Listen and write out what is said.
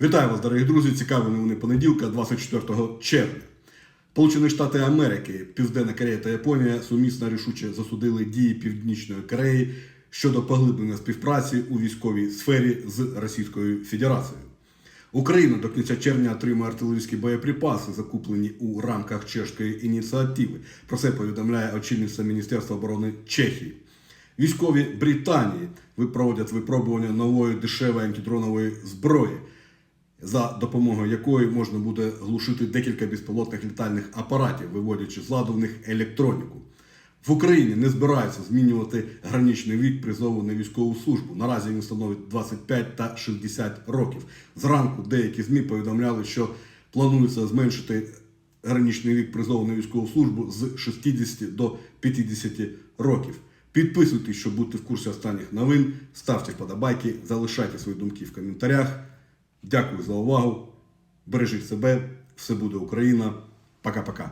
Вітаю вас, дорогі друзі! Цікаві новини понеділка, 24 червня. Сполучені Штати Америки, Південна Корея та Японія сумісно рішуче засудили дії Північної Кореї щодо поглиблення співпраці у військовій сфері з Російською Федерацією. Україна до кінця червня отримає артилерійські боєприпаси, закуплені у рамках чешської ініціативи. Про це повідомляє очільниця Міністерства оборони Чехії. Військові Британії проводять випробування нової дешевої антидронової зброї, за допомогою якої можна буде глушити декілька безпілотних літальних апаратів, виводячи з ладу в них електроніку. В Україні не збираються змінювати граничний вік призову на військову службу. Наразі він становить 25 та 60 років. Зранку деякі ЗМІ повідомляли, що планується зменшити граничний вік призову на військову службу з 60 до 50 років. Підписуйтесь, щоб бути в курсі останніх новин. Ставте вподобайки, залишайте свої думки в коментарях. Дякую за увагу. Бережіть себе. Все буде Україна. Пока-пока.